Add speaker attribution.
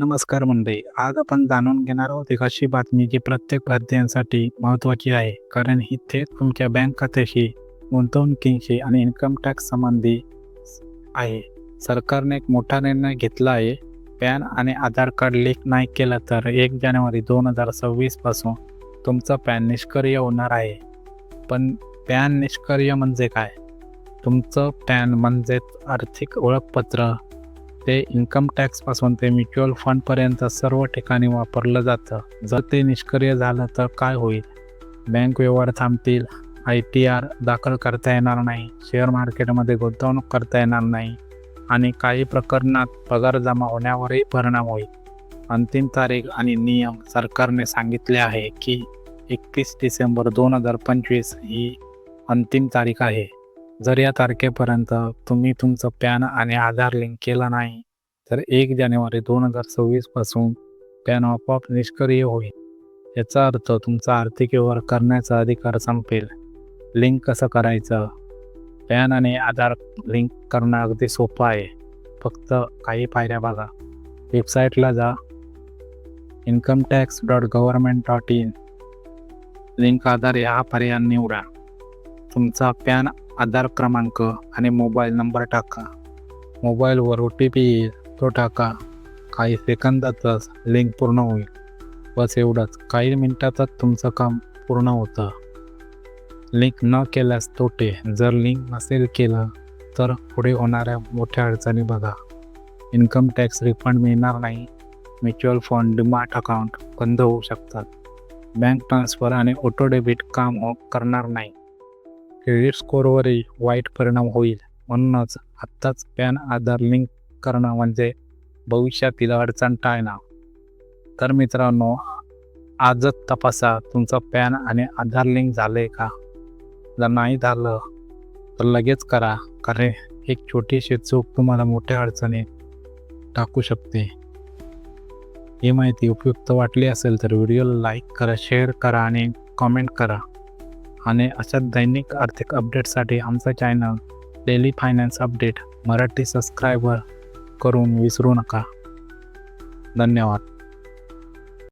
Speaker 1: नमस्कार मंडळी. आज आपण जाणून घेणार आहोत एक अशी बातमी जी प्रत्येक भारतीयांसाठी महत्त्वाची आहे. कारण ही थेट तुमच्या बँक खात्याशी गुंतवणुकीशी आणि इन्कम टॅक्स संबंधी आहे. सरकारने एक मोठा निर्णय घेतला आहे. पॅन आणि आधार कार्ड लिंक नाही केलं तर एक जानेवारी दोन हजार सव्वीसपासून तुमचा पॅन निष्क्रिय होणार आहे. पण पॅन निष्क्रिय म्हणजे काय? तुमचं पॅन म्हणजेच आर्थिक ओळखपत्र. ते इन्कम टॅक्सपासून ते म्युच्युअल फंडपर्यंत सर्व ठिकाणी वापरलं जातं. जर ते निष्क्रिय झालं तर काय होईल? बँक व्यवहार थांबतील. आय टी आर दाखल करता येणार नाही. शेअर मार्केटमध्ये गुंतवणूक करता येणार नाही. आणि काही प्रकरणात पगार जमा होण्यावरही परिणाम होईल. अंतिम तारीख आणि नियम सरकारने सांगितले आहे की एकतीस डिसेंबर दोन हजार पंचवीस ही अंतिम तारीख आहे. जर या तारखेपर्यंत तुम्ही तुमचं पॅन आणि आधार लिंक केलं नाही तर एक जानेवारी दोन हजार सव्वीसपासून पॅन आपोआप निष्क्रिय होईल. याचा अर्थ तुमचा आर्थिक व्यवहार करण्याचा अधिकार संपेल. लिंक कसं करायचं? पॅन आणि आधार लिंक करणं अगदी सोपं आहे. फक्त काही पायऱ्या बघा. वेबसाईटला जा. Income tax dot government dot in link Aadhaar हा पर्याय निवडा. तुमचा पॅन आधार क्रमांक आणि मोबाईल नंबर टाका. मोबाईलवर ओ टी पी येईल तो टाका. काही सेकंदातच लिंक पूर्ण होईल. बस एवढंच. काही मिनिटातच तुमचं काम पूर्ण होतं. लिंक न केल्यास तोटे. जर लिंक नसेल केलं तर पुढे होणाऱ्या मोठ्या अडचणी बघा. इन्कम टॅक्स रिफंड मिळणार नाही. म्युच्युअल फंड डिमार्ट अकाउंट बंद होऊ शकतात. बँक ट्रान्सफर आणि ऑटो डेबिट काम हो करणार नाही. क्रेडिट स्कोअरवरही वाईट परिणाम होईल. म्हणूनच आत्ताच पॅन आधार लिंक करणं म्हणजे भविष्यातील अडचण टाळणं. तर मित्रांनो आजच तपासा तुमचं पॅन आणि आधार लिंक झालं आहे का? जर नाही झालं तर लगेच करा कारण एक छोटीशी चूक तुम्हाला मोठ्या अडचणीत टाकू शकते. ही माहिती उपयुक्त वाटली असेल तर व्हिडिओला लाईक करा शेअर करा आणि कमेंट करा. आणि अशा दैनिक आर्थिक अपडेटसाठी आमचं channel daily finance update Marathi subscriber करून विसरू नका. धन्यवाद.